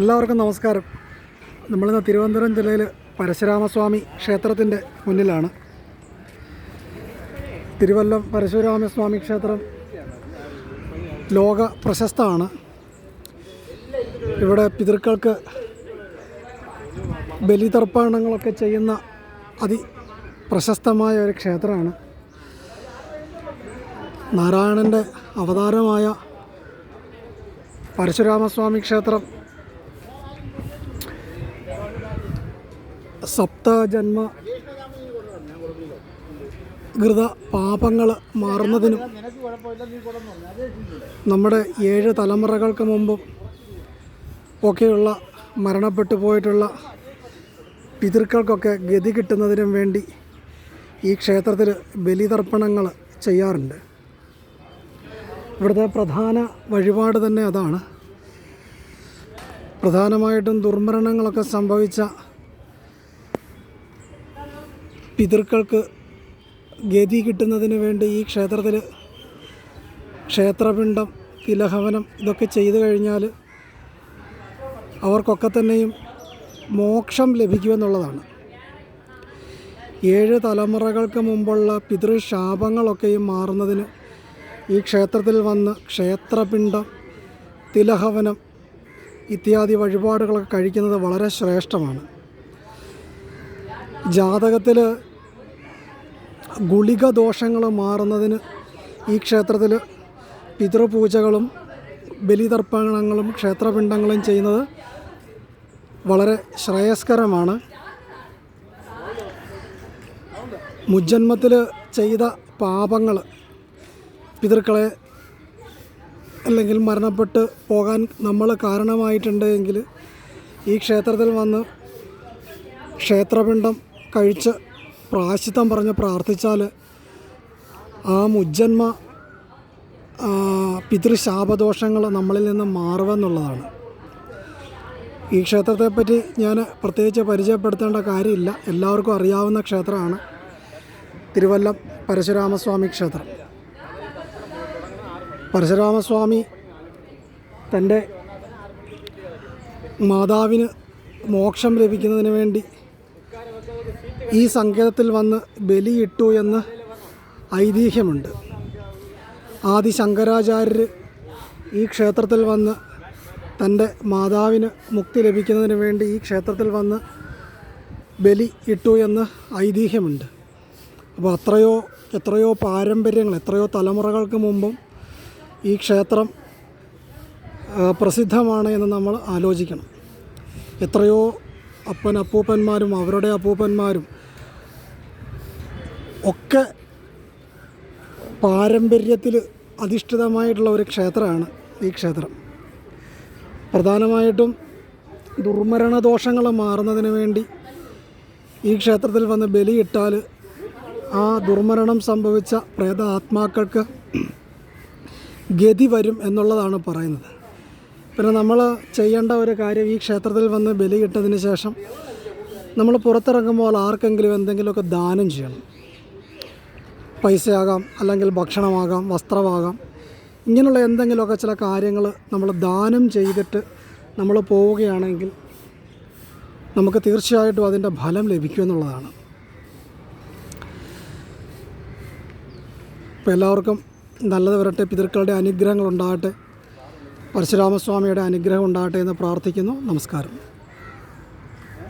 എല്ലാവർക്കും നമസ്കാരം. നമ്മളിന്ന് തിരുവനന്തപുരം ജില്ലയിൽ പരശുരാമസ്വാമി ക്ഷേത്രത്തിന്റെ മുന്നിലാണ്. തിരുവല്ലം പരശുരാമസ്വാമി ക്ഷേത്രം ലോക പ്രശസ്തമാണ്. ഇവിടെ പിതൃക്കൾക്ക് ബലിതർപ്പണങ്ങളൊക്കെ ചെയ്യുന്ന അതി പ്രശസ്തമായ ഒരു ക്ഷേത്രമാണ്. നാരായണന്റെ അവതാരമായ പരശുരാമസ്വാമി ക്ഷേത്രം സപ്തജന്മ ഘൃത പാപങ്ങൾ മാറുന്നതിനും നമ്മുടെ ഏഴ് തലമുറകൾക്ക് മുമ്പും ഒക്കെയുള്ള മരണപ്പെട്ടു പോയിട്ടുള്ള പിതൃക്കൾക്കൊക്കെ ഗതി കിട്ടുന്നതിനും വേണ്ടി ഈ ക്ഷേത്രത്തിൽ ബലിതർപ്പണങ്ങൾ ചെയ്യാറുണ്ട്. ഇവിടുത്തെ പ്രധാന വഴിപാട് തന്നെ അതാണ്. പ്രധാനമായിട്ടും ദുർമരണങ്ങളൊക്കെ സംഭവിച്ച പിതൃക്കൾക്ക് ഗതി കിട്ടുന്നതിന് വേണ്ടി ഈ ക്ഷേത്രത്തിൽ ക്ഷേത്രപിണ്ഡം തിലഹവനം ഇതൊക്കെ ചെയ്തു കഴിഞ്ഞാൽ അവർക്കൊക്കെ തന്നെയും മോക്ഷം ലഭിക്കുമെന്നുള്ളതാണ്. ഏഴ് തലമുറകൾക്ക് മുമ്പുള്ള പിതൃശാപങ്ങളൊക്കെയും മാറുന്നതിന് ഈ ക്ഷേത്രത്തിൽ വന്ന് ക്ഷേത്രപിണ്ഡം തിലഹവനം ഇത്യാദി വഴിപാടുകളൊക്കെ കഴിക്കുന്നത് വളരെ ശ്രേഷ്ഠമാണ്. ജാതകത്തിൽ ഗുളിക ദോഷങ്ങൾ മാറുന്നതിന് ഈ ക്ഷേത്രത്തിൽ പിതൃപൂജകളും ബലിതർപ്പണങ്ങളും ക്ഷേത്രപിണ്ഡങ്ങളും ചെയ്യുന്നത് വളരെ ശ്രേയസ്കരമാണ്. മുജ്ജന്മത്തിൽ ചെയ്ത പാപങ്ങൾ പിതൃക്കളെ അല്ലെങ്കിൽ മരണപ്പെട്ട് പോകാൻ നമ്മൾ കാരണമായിട്ടുണ്ട് എങ്കിൽ ഈ ക്ഷേത്രത്തിൽ വന്ന് ക്ഷേത്രപിണ്ഡം കഴിച്ച് പ്രാശിത്തം പറഞ്ഞ് പ്രാർത്ഥിച്ചാൽ ആ മുജ്ജന്മ പിതൃശാപദോഷങ്ങൾ നമ്മളിൽ നിന്ന് മാറുമെന്നുള്ളതാണ്. ഈ ക്ഷേത്രത്തെപ്പറ്റി ഞാൻ പ്രത്യേകിച്ച് പരിചയപ്പെടുത്തേണ്ട കാര്യമില്ല. എല്ലാവർക്കും അറിയാവുന്ന ക്ഷേത്രമാണ് തിരുവല്ലം പരശുരാമസ്വാമി ക്ഷേത്രം. പരശുരാമസ്വാമി തന്റെ മാതാവിന് മോക്ഷം ലഭിക്കുന്നതിന് വേണ്ടി ഈ സങ്കേതത്തിൽ വന്ന് ബലിയിട്ടു എന്ന് ഐതിഹ്യമുണ്ട്. ആദി ശങ്കരാചാര്യർ ഈ ക്ഷേത്രത്തിൽ വന്ന് തന്റെ മാതാവിന് മുക്തി ലഭിക്കുന്നതിന് വേണ്ടി ഈ ക്ഷേത്രത്തിൽ വന്ന് ബലി ഇട്ടു എന്ന് ഐതിഹ്യമുണ്ട്. അപ്പോൾ അത്രയോ എത്രയോ പാരമ്പര്യങ്ങൾ എത്രയോ തലമുറകൾക്ക് മുമ്പും ഈ ക്ഷേത്രം പ്രസിദ്ധമാണ് എന്ന് നമ്മൾ ആലോചിക്കണം. എത്രയോ അപ്പൻ അപ്പൂപ്പന്മാരും അവരുടെ അപ്പൂപ്പന്മാരും ഒക്കെ പാരമ്പര്യത്തിൽ അധിഷ്ഠിതമായിട്ടുള്ള ഒരു ക്ഷേത്രമാണ് ഈ ക്ഷേത്രം. പ്രധാനമായിട്ടും ദുർമരണ ദോഷങ്ങൾ മാറുന്നതിന് വേണ്ടി ഈ ക്ഷേത്രത്തിൽ വന്ന് ബലിയിട്ടാൽ ആ ദുർമരണം സംഭവിച്ച പ്രേത ആത്മാക്കൾക്ക് ഗതി വരും എന്നുള്ളതാണ് പറയുന്നത്. പിന്നെ നമ്മൾ ചെയ്യേണ്ട ഒരു കാര്യം ഈ ക്ഷേത്രത്തിൽ വന്ന് ബലിയിട്ടതിന് ശേഷം നമ്മൾ പുറത്തിറങ്ങുമ്പോൾ ആർക്കെങ്കിലും എന്തെങ്കിലുമൊക്കെ ദാനം ചെയ്യണം. പൈസയാകാം അല്ലെങ്കിൽ ഭക്ഷണമാകാം വസ്ത്രമാകാം. ഇങ്ങനെയുള്ള എന്തെങ്കിലുമൊക്കെ ചില കാര്യങ്ങൾ നമ്മൾ ദാനം ചെയ്തിട്ട് നമ്മൾ പോവുകയാണെങ്കിൽ നമുക്ക് തീർച്ചയായിട്ടും അതിന്റെ ഫലം ലഭിക്കുമെന്നുള്ളതാണ് അപ്പോൾ എല്ലാവർക്കും നല്ലത് വരട്ടെ പിതൃക്കളുടെ അനുഗ്രഹങ്ങൾ ഉണ്ടാകട്ടെ പരശുരാമസ്വാമിയുടെ അനുഗ്രഹം ഉണ്ടാകട്ടെ എന്ന് പ്രാർത്ഥിക്കുന്നു. നമസ്കാരം.